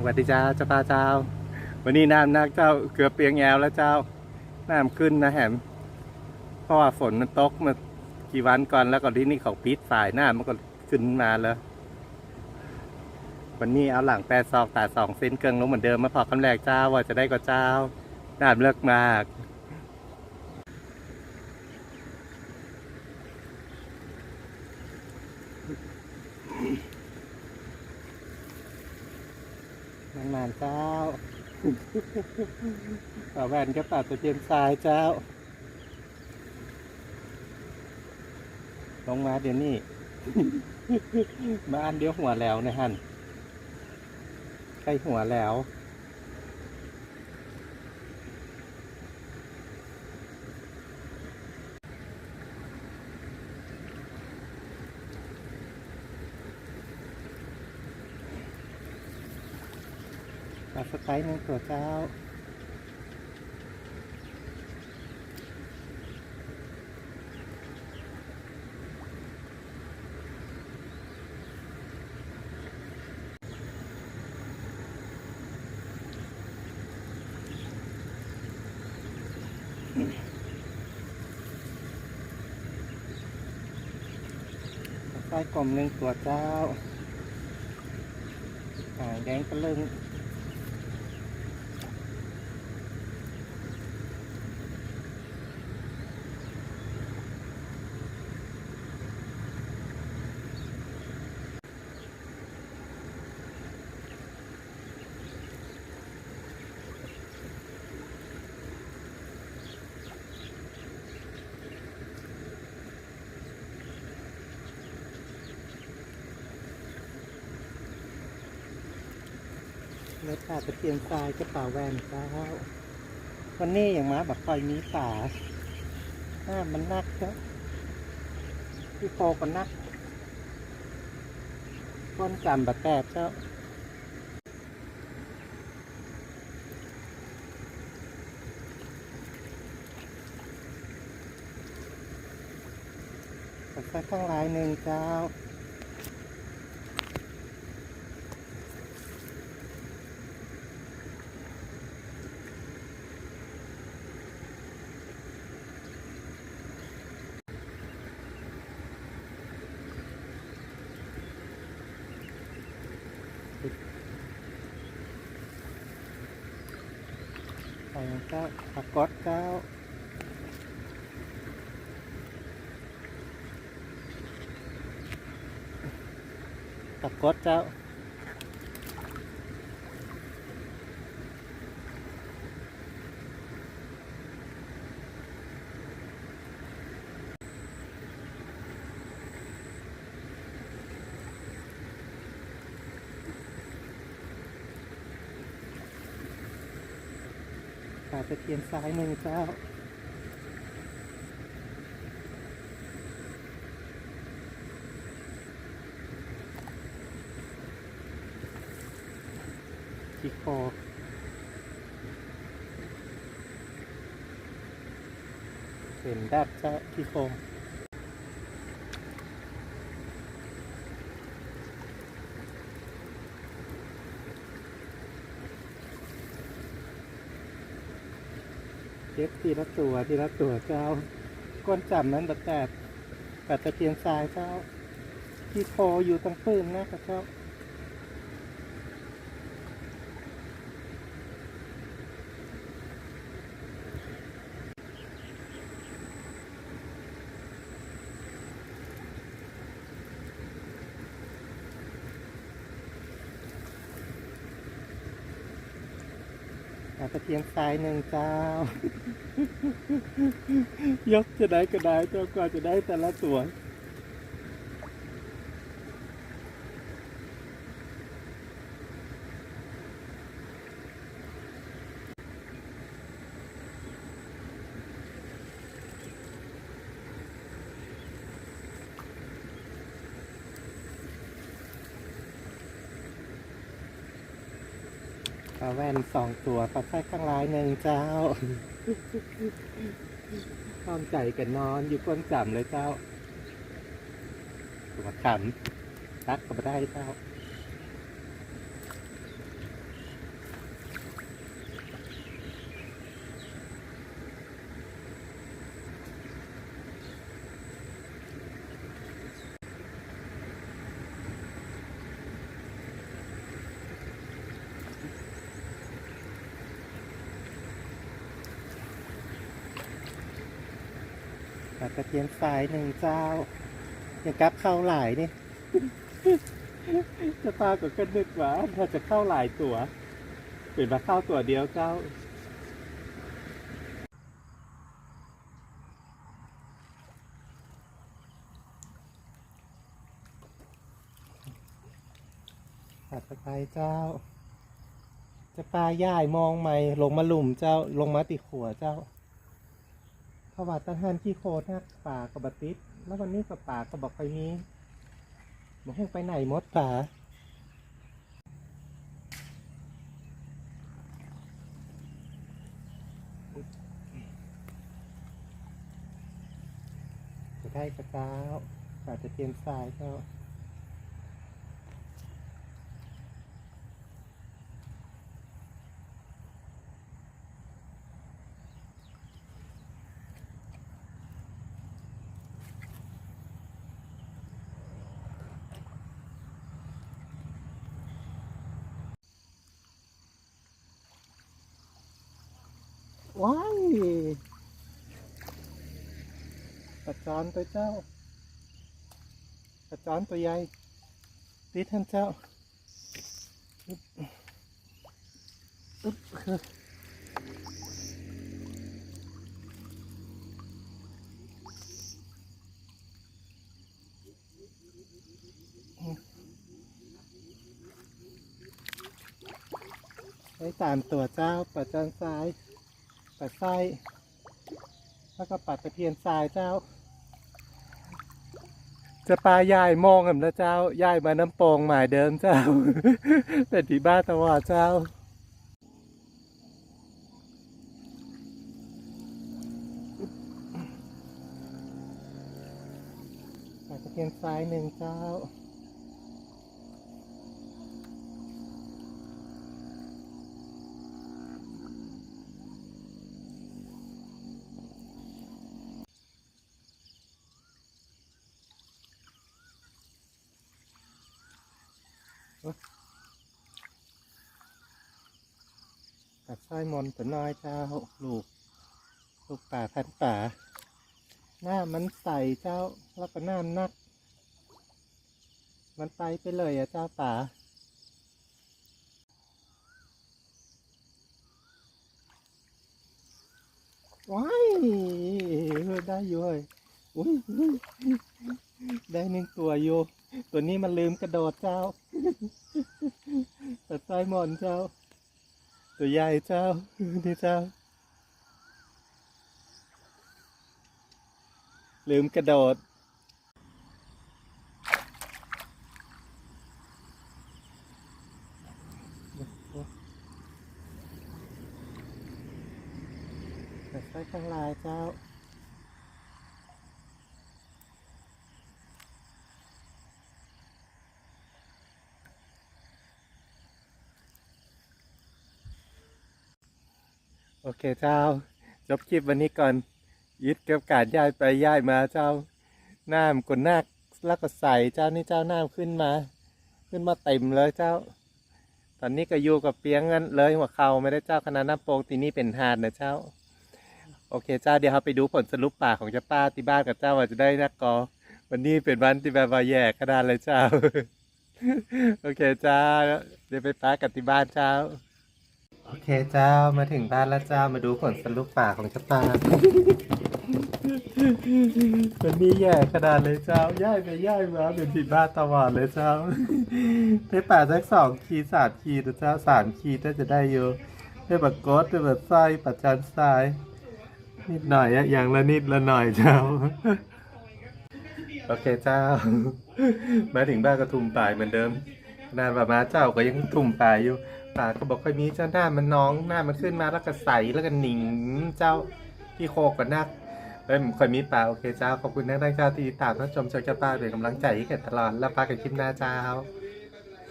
สวัสดีเจ้าเจ้าป้าเจ้า วันนี้น้ำนักเจ้าเกือบเปียงแอวแล้วเจ้าน้ำขึ้นนะแหมเพราะว่าฝนมันตกมากี่วันก่อนแล้วก็ที่นี่เขาปิดฝ่ายหน้ามันก็ขึ้นมาแล้ว วันนี้เอาหลังแปดซอกตาสองเส้นเกิงลงเหมือนเดิมมาพอคำแรกเจ้าว่าจะได้ก็เจ้าน้ำเลิกมาก นมานเจ้าป่าแวนก็ป่าตะเพียนทรายเจ้า ลงมาเดี๋ยวนี้บ้านเดียวหัวแล้วนะฮันใกล้หัวแล้ว ปลาสไปซ์หนึ่งตัวเจ้าปลาสไปซ์กลมหนึ่งตัวเจ้าหายแดงตะลึง เลือดตาตะเพียนทรายกระเป๋าแวนเจ้าวันนี้อย่างมาแบบคอยมีป่าหน้ามันนักเจ้าพี่โฟก็นักก้นจำแบบแตบเจ้าสักสักข้างลายหนึ่งเจ้า ใส่เจ้าผักกอดเจ้าผักกอดเจ้าาตะเคียนซ้ายมือเจ้าจิกคอเป็นดับเจ้าที่คอ ก็บทีละตัวทีละตัวเจ้า ก้นจับนั้นแบบแต่ปลาตะเพียนทรายเจ้าที่คออยู่ตรงปืนนะครับเจ้า ตะเพียงทรายหนึ่งเจ้า ยกจะได้ก็ได้เจ้ากว่าจะได้แต่ละตัว ปลาแว่นสองตัวปลาไส้ข้างลายหนึ่งเจ้าข้อมใจกันนอนอยู่ก้นจำเลยเจ้าตัวขำรักก็ไม่ได้เจ้าาตะเพียนทรายหนึ่งเจ้าอยังกับเข้าหลายนี่ จะปาก็กระนึกว่าถ้าจะเข้าหลายตัวเป็นมาเข้าตัวเดียวเจ้าถัดไปเจ้า จะปลาย่ายมองใหม่ลงมาหลุมเจ้าลงมาติขัวเจ้า ขวัดตะหันขี้โคตรนะป่ากับบติดแล้ววันนี้กับป่าก็บอกไปนี้บอกให้ไปไหนมดป่าจะได้กระเจ้าป่าจะเทียนทรายเจ้า ว้ายกระจอนตัวเจ้ากระจอนตัวใหญ่ตีท่านเจ้าอึ๊บอึ๊บได้สามตัวเจ้าปัดจานซ้าย ปัดไส้แล้วก็ปัดตะเพียนทรายเจ้า จะปลายายมองกันนะเจ้ายายมาน้ำโปงหมายเดิมเจ้า เป็นที่บ้านตะวันเจ้าปัดตะเพียนทรายหนึ่งเจ้า ตัดสร้อยมนตัวน้อยเจ้าลูก ลูกป่าพันป่า หน้ามันใสเจ้าแล้วก็หน้านัก มันไปไปเลยอะเจ้าป่าว้ายได้อยู่เลยอุ้ยอุ้ยได้หนึ่งตัวอยู่ ตัวนี้มันลืมกระโดดเจ้าตัดสร้อยมนเจ้า ตัวใหญ่เจ้านี่เจ้า ลืมกระโดดตัดสร้อยข้างลายเจ้า โอเคเจ้า จบคลิปวันนี้ก่อน ยึดเกับการย้ายไปย้ายมาเจ้าน้ำกดนักแล้วก็ใส่เจ้านี่เจ้าน้ำขึ้นมา ขึ้นมาเต็มเลยเจ้า ตอนนี้ก็อยู่กับเปียงกันเลยหัวเขาไม่ได้เจ้าคณะน้ำโปงทีนี้เป็นหาดนะเจ้า โอเคเจ้าเดี๋ยวเราไปดูผลสรุปป่าของเจ้าป้าที่บ้านกับเจ้าว่าจะได้นักกอวันนี้เป็นวันที่แบบว่าแย่ขนาดเลยเจ้า โอเคเจ้า เดี๋ยวไปป้ากันที่บ้านเจ้า โอเคเจ้ามาถึงบ้านแล้วเจ้ามาดูผลสรุปปากของเจ้าป้าวันนี้แย่ขนาดเลยเจ้าย่ายไปย่ายมาเป็นผิดบ้านตลอดเลยเจ้าได้ป่าสักสองขีดสามขีดนะเจ้าสามขีดน่าจะได้อยู่ได้แบบกดได้แบบไส้ปัดจันทรายนิดหน่อยอะอย่างละนิดละหน่อยเจ้าโอเคเจ้า มาถึงบ้านก็ทุ่มป่ายเหมือนเดิม ขนาดแบบมาเจ้าก็ยังทุ่มปลาอยู่ปลาก็บอกค่อยมีเจ้าหน้ามันน้องหน้ามันขึ้นมาแล้วก็ใสแล้วก็หนิงเจ้าที่โคกกับนักเอ้ยค่อยมีปลาโอเคเจ้าขอบคุณนักท่องเจ้าที่ตามท่านชมชมเจ้าป้าเป็นกำลังใจให้กันตลอดแล้วปากันคลิปหน้าเจ้า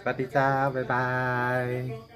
สวัสดีเจ้าบ๊ายบาย